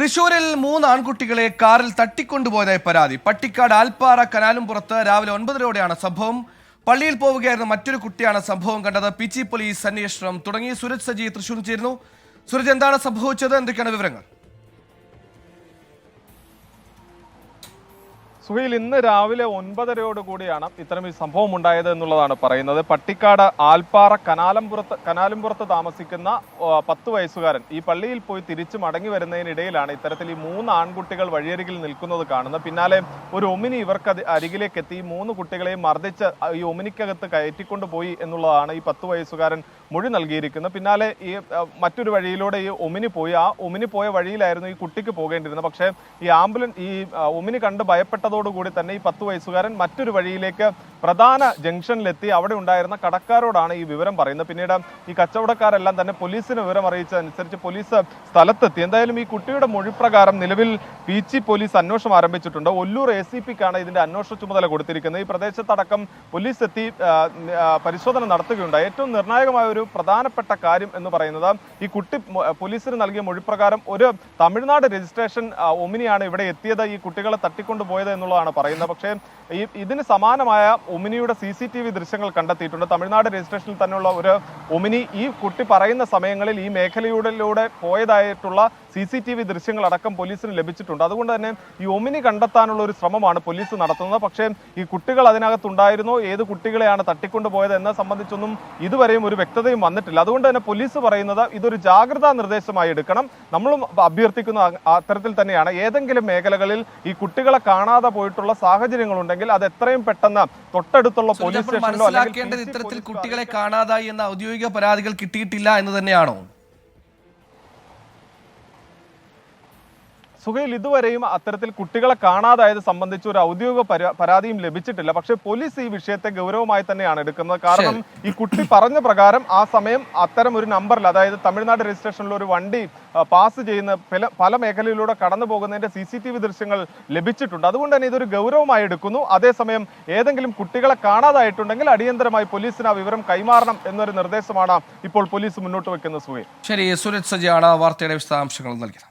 തൃശൂരിൽ മൂന്ന് ആൺകുട്ടികളെ കാറിൽ തട്ടിക്കൊണ്ടുപോയതായി പരാതി. പട്ടിക്കാട് ആൽപ്പാറ കനാലും പുറത്ത് രാവിലെ ഒൻപതരയോടെയാണ് സംഭവം. പള്ളിയിൽ പോവുകയായിരുന്ന മറ്റൊരു കുട്ടിയാണ് സംഭവം കണ്ടത്. പി പോലീസ് അന്വേഷണം തുടങ്ങി. സുരജ് സജി തൃശൂർ ചേരുന്നു. സുരജ് എന്താണ് സംഭവിച്ചത്? എന്തൊക്കെയാണ് വിവരങ്ങൾ? സുഹൈൽ ഇന്ന് രാവിലെ ഒൻപതരയോട് കൂടിയാണ് ഇത്തരം ഈ സംഭവം ഉണ്ടായത് എന്നുള്ളതാണ് പറയുന്നത്. പട്ടിക്കാട് ആൽപ്പാറ കനാലംപുറത്ത് കനാലംപുറത്ത് താമസിക്കുന്ന പത്ത് വയസ്സുകാരൻ ഈ പള്ളിയിൽ പോയി തിരിച്ചു മടങ്ങി വരുന്നതിനിടയിലാണ് ഇത്തരത്തിൽ ഈ മൂന്ന് ആൺകുട്ടികൾ വഴിയരികിൽ നിൽക്കുന്നത് കാണുന്നത്. പിന്നാലെ ഒരു ഒമിനി ഇവർക്ക് അരികിലേക്ക് എത്തി. ഈ മൂന്ന് കുട്ടികളെയും മർദ്ദിച്ച് ഈ ഒമിനിക്കകത്ത് കയറ്റിക്കൊണ്ടുപോയി എന്നുള്ളതാണ് ഈ പത്ത് വയസ്സുകാരൻ മൊഴി നൽകിയിരിക്കുന്നത് പിന്നാലെ ഈ മറ്റൊരു വഴിയിലൂടെ ഈ ഒമിനി പോയി. ആ ഒമിനി പോയ വഴിയിലായിരുന്നു ഈ കുട്ടിക്ക് പോകേണ്ടിയിരുന്നത്. പക്ഷേ ഈ ആംബുലൻസ് ഈ ഒമിനി കണ്ട് ഭയപ്പെട്ടതോടുകൂടി തന്നെ ഈ പത്ത് വയസ്സുകാരൻ മറ്റൊരു വഴിയിലേക്ക് പ്രധാന ജംഗ്ഷനിലെത്തി അവിടെ ഉണ്ടായിരുന്ന കടക്കാരോടാണ് ഈ വിവരം പറയുന്നത്. പിന്നീട് ഈ കച്ചവടക്കാരെല്ലാം തന്നെ പോലീസിന് വിവരം അറിയിച്ചതനുസരിച്ച് പോലീസ് സ്ഥലത്തെത്തി. എന്തായാലും ഈ കുട്ടിയുടെ മൊഴിപ്രകാരം നിലവിൽ പീച്ചി പോലീസ് അന്വേഷണം ആരംഭിച്ചിട്ടുണ്ട്. ഒല്ലൂർ എ സി പിക്കാണ് ഇതിന്റെ അന്വേഷണ ചുമതല കൊടുത്തിരിക്കുന്നത്. ഈ പ്രദേശത്തടക്കം പോലീസ് എത്തി പരിശോധന നടത്തുകയുണ്ടായി. ഏറ്റവും നിർണായകമായ ഒരു പ്രധാനപ്പെട്ട കാര്യം എന്ന് പറയുന്നത് ഈ കുട്ടി പോലീസിന് നൽകിയ മൊഴിപ്രകാരം ഒരു തമിഴ്നാട് രജിസ്ട്രേഷൻ ഒമിനിയാണ് ഇവിടെ എത്തിയത്. ഈ കുട്ടികളെ തട്ടിക്കൊണ്ടുപോയത് എന്നുള്ളതാണ് പറയുന്നത്. പക്ഷേ ഈ ഇതിന് സമാനമായ ഒമിനിയുടെ സി സി ടി വി ദൃശ്യങ്ങൾ കണ്ടെത്തിയിട്ടുണ്ട്. തമിഴ്നാട് രജിസ്ട്രേഷനിൽ തന്നെയുള്ള ഒരു ഒമിനി ഈ കുട്ടി പറയുന്ന സമയങ്ങളിൽ ഈ മേഖലയിലൂടെ പോയതായിട്ടുള്ള സി സി ടി വി ദൃശ്യങ്ങളടക്കം പോലീസിന് ലഭിച്ചിട്ടുണ്ട്. അതുകൊണ്ട് തന്നെ ഈ ഒമിനി കണ്ടെത്താനുള്ള ഒരു ശ്രമമാണ് പോലീസ് നടത്തുന്നത്. പക്ഷേ ഈ കുട്ടികൾ അതിനകത്തുണ്ടായിരുന്നോ? ഏത് കുട്ടികളെയാണ് തട്ടിക്കൊണ്ടുപോയത് എന്നെ സംബന്ധിച്ചൊന്നും ഇതുവരെയും ഒരു വ്യക്തതയും വന്നിട്ടില്ല. അതുകൊണ്ട് തന്നെ പോലീസ് പറയുന്നത് ഇതൊരു ജാഗ്രതാ നിർദ്ദേശമായി എടുക്കണം. നമ്മളും അഭ്യർത്ഥിക്കുന്ന അത്തരത്തിൽ തന്നെയാണ്. ഏതെങ്കിലും മേഖലകളിൽ ഈ കുട്ടികളെ കാണാതെ പോയിട്ടുള്ള സാഹചര്യങ്ങളുണ്ടെങ്കിൽ അത് എത്രയും പെട്ടെന്ന് തൊട്ടടുത്തുള്ള പോലീസ് സ്റ്റേഷനിലോ അല്ലെങ്കിൽ മനസ്സിലാക്കേണ്ടത് ഇത്തരത്തിൽ കുട്ടികളെ കാണാതായി എന്ന ഔദ്യോഗിക പരാതികൾ കിട്ടിയിട്ടില്ല എന്ന് തന്നെയാണോ സുഹൈൽ ഇതുവരെയും അത്തരത്തിൽ കുട്ടികളെ കാണാതായത് സംബന്ധിച്ച് ഒരു ഔദ്യോഗിക പരാതിയും ലഭിച്ചിട്ടില്ല. പക്ഷെ പോലീസ് ഈ വിഷയത്തെ ഗൗരവമായി തന്നെയാണ് എടുക്കുന്നത്. കാരണം ഈ കുട്ടി പറഞ്ഞ പ്രകാരം ആ സമയം അത്തരം ഒരു നമ്പറിൽ അതായത് തമിഴ്നാട് രജിസ്ട്രേഷനിൽ ഒരു വണ്ടി പാസ് ചെയ്യുന്ന പല പല മേഖലയിലൂടെ കടന്നു പോകുന്നതിന്റെ സി സി ടി വി ദൃശ്യങ്ങൾ ലഭിച്ചിട്ടുണ്ട്. അതുകൊണ്ട് തന്നെ ഇതൊരു ഗൗരവമായി എടുക്കുന്നു. അതേസമയം ഏതെങ്കിലും കുട്ടികളെ കാണാതായിട്ടുണ്ടെങ്കിൽ അടിയന്തരമായി പോലീസിന് ആ വിവരം കൈമാറണം എന്നൊരു നിർദ്ദേശമാണ് ഇപ്പോൾ പോലീസ് മുന്നോട്ട് വെക്കുന്ന സുഹൈൽ. ശരി സുരജ് സജിയാണ് വാർത്തയുടെ വിശദാംശങ്ങൾ നൽകിയത്.